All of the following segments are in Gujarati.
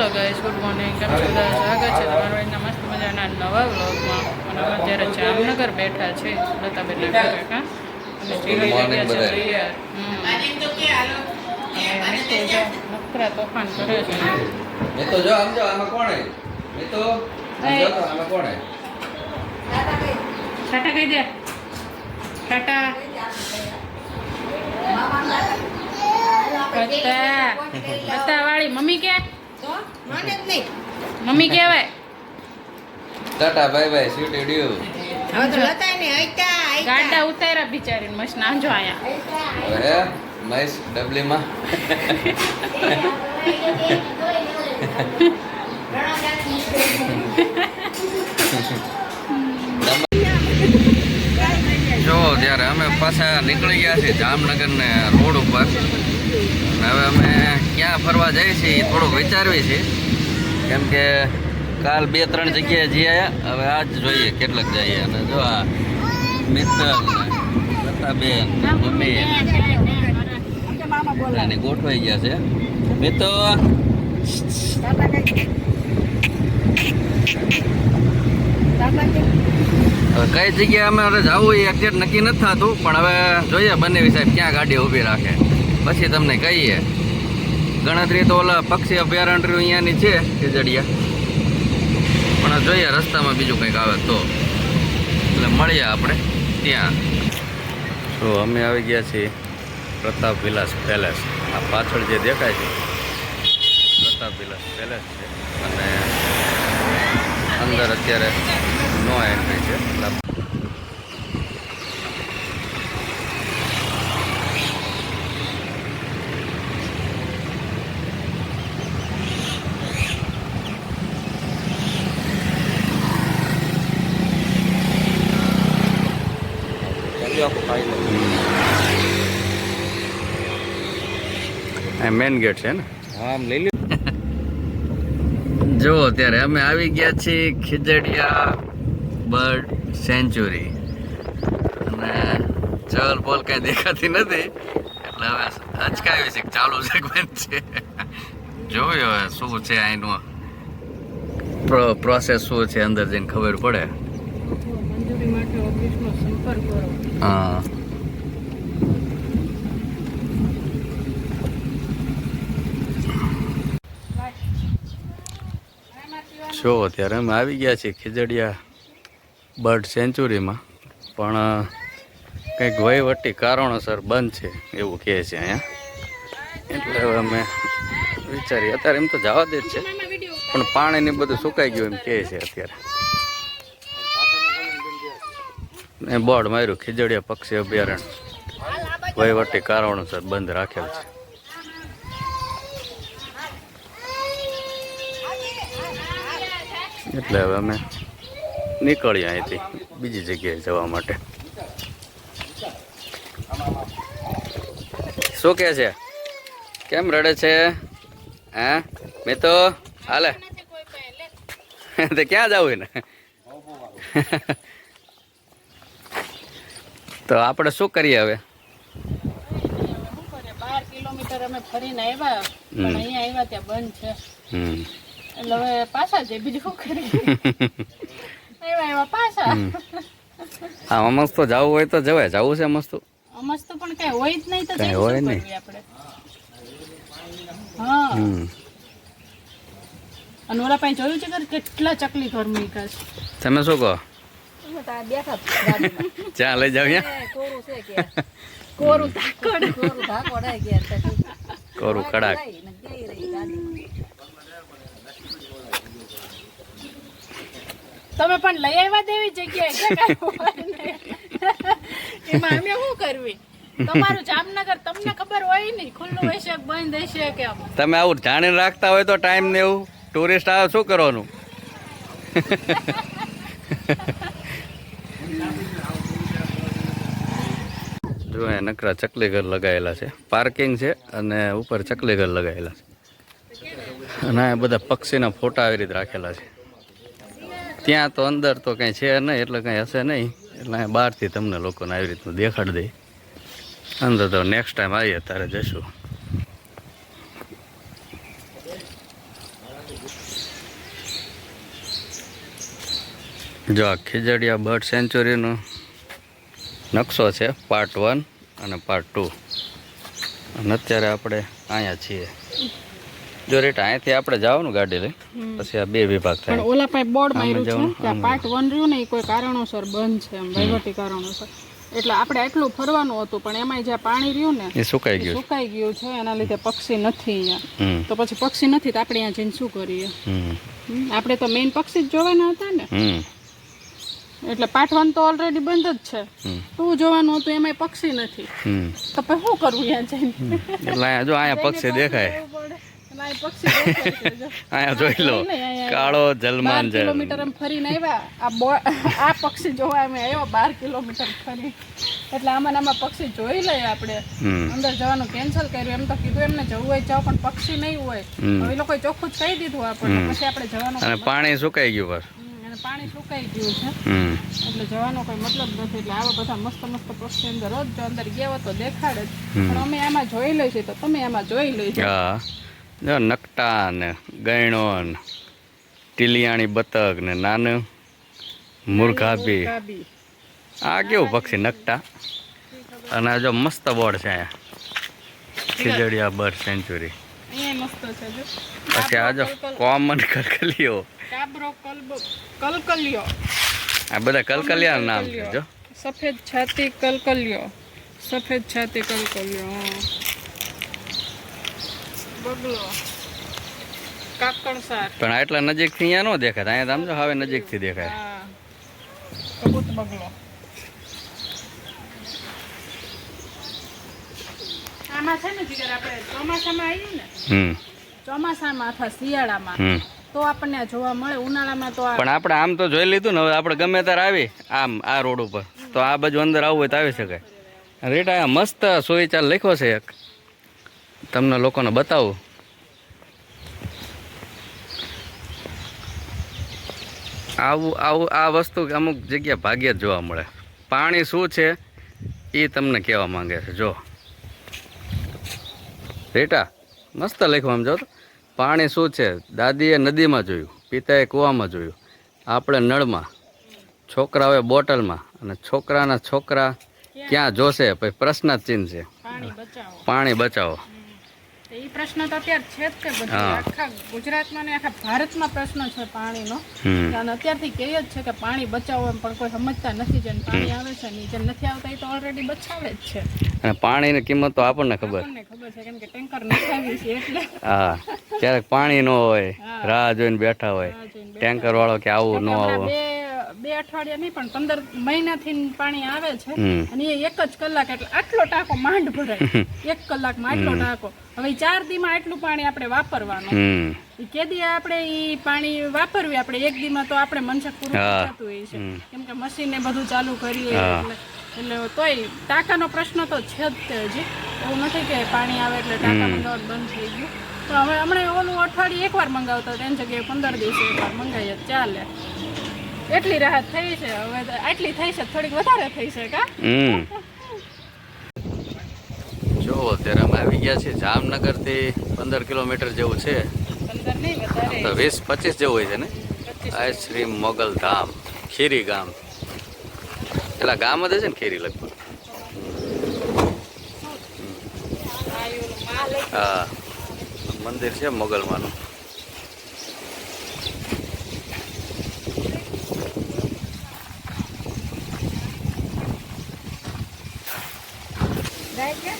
હેલો ગાઈસ ગુડ મોર્નિંગ કેમ છો? બધા સ્વાગત છે તમારું આજના મસ્ત મજાના નવા વ્લોગમાં. અને અમે અત્યારે જામનગર બેઠા છે લતાબેનના ઘરે કા અને જીવી morning છે તૈયાર. અને મિતુ જો નખરા તોફાન કરે છે. મેં તો જો આમ જો આમાં કોણ હે મેં તો આમ તો આમાં કોણ હે ટાટા કહી દે. ટાટા. બતા બતા વાળી મમ્મી કે મમ્મી કહેવાય. ટાટા બાય બાય સ્વીટ આઈતા ગાડા ઉતાર્યા બિચારીને મસ્ત આયા. અહીંયા હવે ડબલી માં જો ત્યારે અમે પાછા નીકળી ગયા છીએ જામનગર ને રોડ ઉપર. હવે અમે ક્યાં ફરવા જઈએ છીએ થોડુંક વિચારવી છે. કેમ કે કાલ બે ત્રણ જગ્યાએ જઈ આવ્યા હવે આજ જોઈએ કેટલાક જઈએ. અને જો આ ને લતાબેન, મમ્મી અને ગોઠવાઈ ગયા છે. મેં હવે કઈ જગ્યાએ અમારે જવું એ એક્ઝેક્ટ નક્કી નથી થતું, પણ હવે જોઈએ બંને સાહેબ ક્યાં ગાડી ઊભી રાખે. પછી તમને કહીએ. ગણતરી તો ઓલા પક્ષી અભયારણ્ય અહીંયાની છે ખીજડીયા પણ જોઈએ, રસ્તામાં બીજું કંઈક આવે તો. એટલે મળીએ આપણે ત્યાં. તો અમે આવી ગયા છીએ પ્રતાપ વિલાસ પેલેસ. આ પાછળ જે દેખાય છે, પ્રતાપ વિલાસ પેલેસ છે. અને અંદર અત્યારે નો એન્ટ્રી છે એટલે મેન ગેટ છે ને? હા આમ લઈ લ્યો. જો અત્યારે અમે આવી ગયા છીએ ખીજડીયા બર્ડ સેન્ચુરી. અને ચલ બોલ કાંઈ દેખાતી નથી એટલે હવે અચકાવી છે કે ચાલુ છે છે. જોયું હવે શું છે અહીંનું પ્રોસેસ શું છે અંદર જઈને ખબર પડે. મંજૂરી માટે ઓફિસનો સંપર્ક કરો. હા. જો અત્યારે? અમે આવી ગયા છીએ ખીજડીયા બર્ડ સેન્ચુરીમાં. પણ કંઈક વહીવટી કારણોસર બંધ છે એવું કહે છે અહીંયા. એટલે હવે અમે વિચારીએ. અત્યારે એમ તો જવા દે જ છે. પણ પાણી ને બધું સુકાઈ ગયું એમ કહે છે અત્યારે. બોર્ડ માર્યું, ખીજડીયા પક્ષી અભયારણ્ય. વહીવટી કારણોસર બંધ રાખેલ છે. એટલે હવે અમે નીકળીએ અહીંથી બીજી જગ્યાએ જવા માટે. શું કે છે? કેમ રડે છે? હે? મેં તો હાલે. તે ક્યાં જવું ને તો આપણે શું કરીએ હવે? બાર કિલોમીટર અમે ફરીને આવ્યા પણ અહીંયા આવ્યા ત્યાં બંધ છે. હમ. એટલે હવે પાછા બીજું શું હા મસ્ત તો જવું હોય તો જવાય. જવું છે મસ્ત અમસ્ત તો પણ કઈ હોય જ નહીં તો કાંઈ હોય નહીં. આપણે? હા. હમ. અને ઓલા પાસે જોયું છે કે કેટલા ચકલી ઘર મૂક્યા છે? તમે શું કહો? ચા લઈ જાવ કોરું કડક કોરું કડાક. તમે પણ લઈ આવ્યા દેવી જગ્યાએ. એમાં અમે શું કરવી? તમારું જામનગર તમને ખબર હોય નહીં. ખુલ્લું હશે બંધ હશે કે તમે આવું જાણીને રાખતા હોય તો ટાઈમ ને એવું ટુરિસ્ટ આવે, શું કરવાનું? જો એ નકરા ચકલી ઘર લગાવેલા છે. પાર્કિંગ છે અને ઉપર ચકલી ઘર લગાવેલા છે. અને આ બધા પક્ષીના ફોટા આવી રીતે રાખેલા છે. ત્યાં તો અંદર તો કંઈ છે નહીં, એટલે કંઈ હશે નહીં. એટલે બહારથી તમને લોકોને આવી રીતનું દેખાડી દે અંદર તો નેક્સ્ટ ટાઈમ આવીએ ત્યારે જઈશું. જો આ ખીજડીયા બર્ડ સેન્ચુરીનો નકશો છે પાર્ટ વન અને પાર્ટ ટુ અને અત્યારે આપણે અહીંયા છીએ. જો રેટ અહીંથી આપણે જવાનું ગાડી લઈ પછી આ બે વિભાગ પણ થાય ઓલા પાસે બોર્ડ માર્યું છે કે પાર્ટ વન રહ્યું ને એ કોઈ કારણોસર બંધ છે એમ વહીવટી કારણોસર. એટલે આપણે આટલું ફરવાનું હતું પણ એમાં જ્યાં પાણી રહ્યું ને એ સુકાઈ ગયું સુકાઈ ગયું છે એના લીધે પક્ષી નથી અહીંયા. તો પછી પક્ષી નથી તો આપણે અહીંયા જઈને શું કરીએ? આપણે તો મેઇન પક્ષી જ જોવાના હતા ને. એટલે પાર્ટ વન તો ઓલરેડી બંધ જ છે. તું જોવાનું હતું એમાંય પક્ષી નથી. તો પછી શું કરવું અહીંયા જઈને? એટલે જો અહીંયા પક્ષી દેખાય. જવું પડે. અને આ પક્ષી દેખાય છે, જો. અહીંયા જોઈ લો કાળો જલમાન જલ કિલોમીટર એમ ફરીને આવ્યા. આ આ પક્ષી જોવા અમે આવ્યો બાર કિલોમીટર ફરી. એટલે આમાં આમાં પક્ષી જોઈ લઈએ આપણે. અંદર જવાનું કેન્સલ કર્યું. એમ તો કીધું એમને જવું હોય જાઓ પણ પક્ષી નહીં હોય. હવે એ લોકોએ ચોખ્ખું જ કહી દીધું આપણને. પછી આપણે જવાનું અને પાણી સુકાઈ ગયું બસ. અને પાણી સુકાઈ ગયું છે. એટલે જવાનો કોઈ મતલબ નથી. એટલે આવા બધા મસ્ત મસ્ત પક્ષી અંદર રોજ જો અંદર ગયા તો દેખાડે પણ અમે આમાં જોઈ લઈશું તો તમે આમાં જોઈ લઈશું. જો નકટા ને ગયણો ને ટીલિયાણી બતક ને નાનું મુરઘાબી. આ કેવું પક્ષી નકટા? અને આ જો મસ્ત બોર્ડ છે અહીંયા. Khijadiya bird sanctuary. પછી આ જો કોમન કલકલીઓ કલકલિયો. આ બધા કલકલિયા નામ છે જો. સફેદ છાતી કલકલિયો. સફેદ છાતી કલકલિયો પણ આટલા નજીકથી અહીંયા ન દેખાય. અહીંયા તો હવે નજીકથી દેખાય કબૂત બગલો આમાં છે ને જીગર આપણે ચોમાસામાં આવીએ ને હમ. ચોમાસામાં અથવા શિયાળામાં તો આપણને જોવા મળે. ઉનાળામાં તો પણ આપણે આમ તો જોઈ લીધું ને હવે આપણે ગમે ત્યારે આવી આમ આ રોડ ઉપર તો આ બાજુ અંદર આવવું હોય તો આવી શકાય. રેટ મસ્ત સુવિચાર લખ્યો છે એક. તમને લોકોને બતાવું. આવું આવું આ વસ્તુ અમુક જગ્યા ભાગ્યે જ જોવા મળે. પાણી શું છે એ તમને કહેવા માંગે છે. જો. રેટા મસ્ત લખ્યું આમ જો. પાણી શું છે? દાદીએ નદીમાં જોયું પિતાએ કૂવામાં જોયું. આપણે નળમાં છોકરાઓએ બોટલમાં અને છોકરાના છોકરા ક્યાં જોશે? પછી પ્રશ્ન ચિહ્ન છે. પાણી બચાવો. એ પ્રશ્ન તો અત્યારે છે જ કે બધી આખા ગુજરાતમાં ને આખા ભારતમાં પ્રશ્ન છે પાણીનો. અને અત્યારથી કહે જ છે કે પાણી બચાવો એમ પણ કોઈ સમજતા નથી જેને પાણી આવે છે ને જેને નથી આવતા એ તો ઓલરેડી બચાવે જ છે. અને પાણીની કિંમત તો આપણને ખબર. આપણને ખબર છે કેમ કે ટેન્કર નખાવી છે એટલે. હા ક્યારેક પાણી ન હોય રાહ જોઈને બેઠા હોય. ટેન્કર વાળો કે આવું ન આવું. બે અઠવાડિયા નહીં પણ પંદર મહિનાથી પાણી આવે છે અને એ એક જ કલાક એટલે આટલો ટાંકો માંડ ભરાય. એક કલાકમાં આટલો ટાંકો. હવે ચાર દીમાં આટલું પાણી આપણે વાપરવાનું. કે કેદી આપણે ઈ પાણી વાપરવી આપણે એક દીમાં તો આપણે મનસક પૂરું. થતું હોય છે. કેમ કે મશીન ને બધું ચાલુ કરીએ એટલે એટલે તોય ટાંકાનો પ્રશ્ન તો છે જ તે હજી. એવું નથી કે પાણી આવે એટલે ટાંકા મંગાવવાનું બંધ થઈ ગયું. પણ હવે હમણાં ઓલું અઠવાડિયે એકવાર મંગાવતા હતા એની જગ્યાએ પંદર દિવસે એકવાર મંગાવીએ ચાલે. એટલી રાહત થઈ છે. હવે આટલી થઈ છે થોડીક વધારે થઈ છે કા? હમ. જો અત્યારે અમે આવી ગયા છીએ જામનગરથી પંદર કિલોમીટર જેવું છે. પંદર નહીં વધારે. તો વીસ પચીસ જેવું હોય છે ને? આ શ્રી મોગલ ધામ ખીરી ગામ. પેલા ગામ જ છે ને ખીરી લગભગ? હા. મંદિર છે મોગલમાનું. કે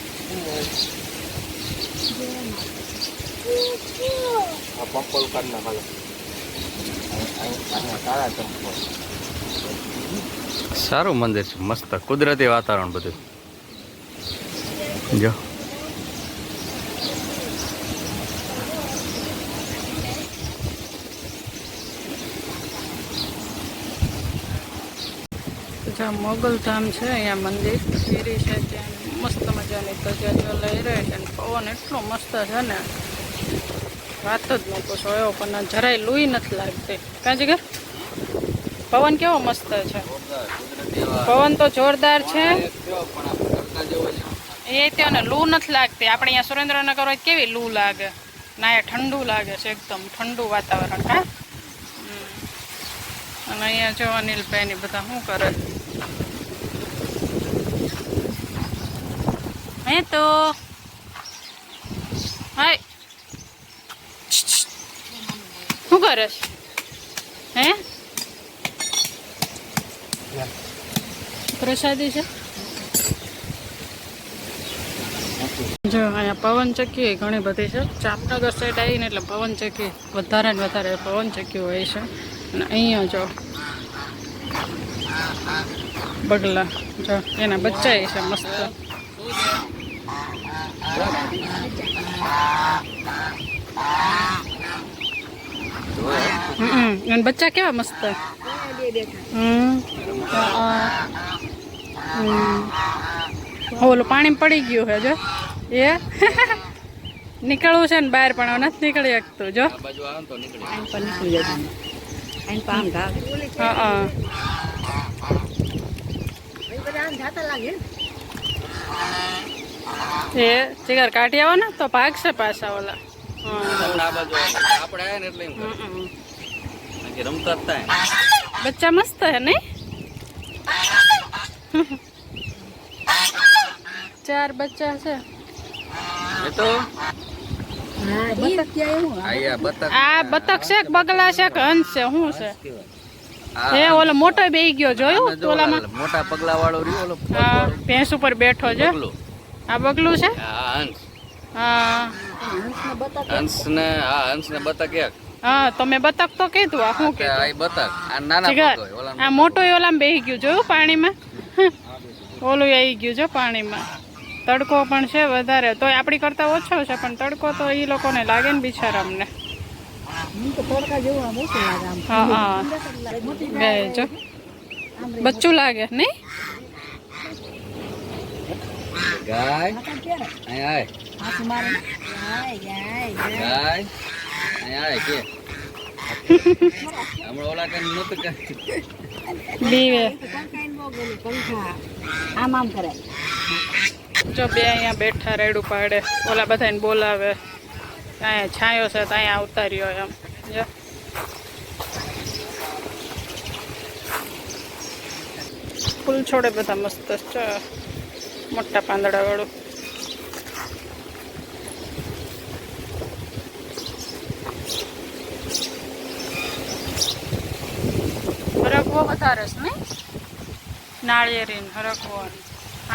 પંપલ કાઢ ના હાલો ચંપલ. સારું મંદિર છે મસ્ત કુદરતી વાતાવરણ બધું. જો. જ્યાં મોગલધામ છે, અહીંયા મંદિર, શેરી છે, ત્યાં મસ્ત મજાની ધજા લઈ રહી છે અને પવન એટલો મસ્ત છે ને. વાત જ ન પૂછો, એવો પણ જરાય લુઈ નથી લાગતી. કાં જીગર? પવન કેવો મસ્ત છે? પવન તો જોરદાર છે. એ ત્યાંને લૂ નથી લાગતી. આપણે અહીંયા સુરેન્દ્રનગર હોય કેવી લૂ લાગે? ના એ ઠંડુ લાગે છે એકદમ, ઠંડુ વાતાવરણ, હા. અને અહીંયા જો અનિલભાઈ ને બધા શું કરે? હે તો હાય શું કરે હે પ્રસાદી છે જો અહીંયા પવનચક્કી ઘણી બધી છે. જામનગર સાઈડ આવીને એટલે પવનચક્કી વધારે ને વધારે પવનચક્કી હોય છે. અને અહીંયા જો બગલા જો એના બચ્ચા છે મસ્ત. અને બચ્ચા કેવા મસ્ત. ઓલું પાણી પડી ગયું છે, જો. એ? નીકળવું છે ને બહાર, પણ નથી નીકળી શકતું, જો. હા. એ જીગર કાઢી આવો ને તો ભાગશે પાછા ઓલા. બચ્ચા મસ્ત હે નહીં ચાર બચ્ચા છે. એ તો? આયા બતક. આ બતક છે કે બગલા છે કે હંસ છે? શું છે? એ ઓલો મોટો બેહી ગયો જોયું? ઓલામાં? મોટા પગલા વાળો રહ્યો ઓલો હા ભેંસ ઉપર બેઠો છે. આ બગલું છે? આ હંસ. હા. હંસ ને હા હંસ ને બતક એક. હા તમે બતક તો કીધું આ શું કે કીધું? આ બતક આ નાના જીગર પગ હોય ઓલા આ મોટો ઓલામાં બેહી ગયું જોયું પાણીમાં. ઓલું આવી ગયું છે પાણીમાં. તડકો પણ છે વધારે તોય આપણી કરતા ઓછો છે પણ તડકો તો એ લોકોને લાગે ને બિચારા અમને હા. હા જો. બચ્ચું લાગે નહીં? ગાય. અહીંયા આય. ગાય. અહીંયા આય કે. હમણાં ઓલા કઈ નતું કે. બીવે. આમ આમ કરે. જો બે અહીંયા બેઠા રેડું પાડે. ઓલા બધાને બોલાવે. અહીંયા છાંયો છે તો અહીંયા આવતા રહ્યો એમ. જો. ફૂલ છોડે બધા મસ્ત. છે મોટા પાંદડા વાળું હરકવો વધારે છે નહીં? નાળિયેરી હરકવો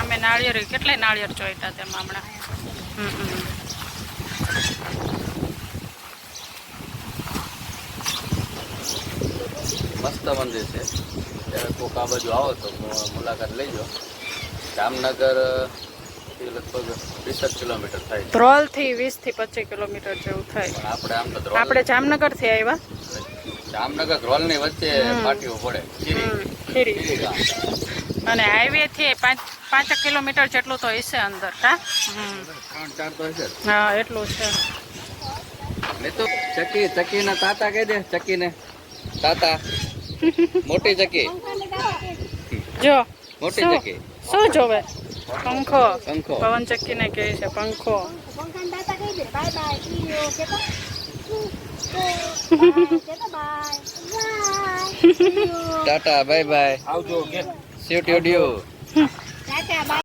ને. નાળિયેરી કેટલાય નાળિયેર ચોઈટા તેમાં હમણાં. હમ હમ. મસ્ત મંદિર છે. ત્યારે કોક આ બાજુ આવો તો મુલાકાત લઈ લેજો જામનગરથી લગભગ વીસ કિલોમીટર થાય. ધ્રોલથી વીસથી પચીસ કિલોમીટર જેવું થાય. આપણે આમ તો આપણે જામનગરથી આવ્યા. જામનગર ધ્રોલની વચ્ચે પાટીઓ પડે. અને હાઈવે થી પાંચ પાંચ કિલોમીટર જેટલું તો હશે અંદર હા ચાર તો હશે હા એટલું છે. મેં તો ચકી ચકી ના તાતા કહી દે ચકી ને તાતા. મોટી ચકી. જો મોટી ચકી. શું જોવે? પંખો. પંખો. પવન ચક્કી ને કહે છે પંખો. પંખાને દાતા કહી દે બાય બાય. ઈયો કેતો કેતો bye bye. Tata bye bye આવજો કે સેવ ટાટા બાય.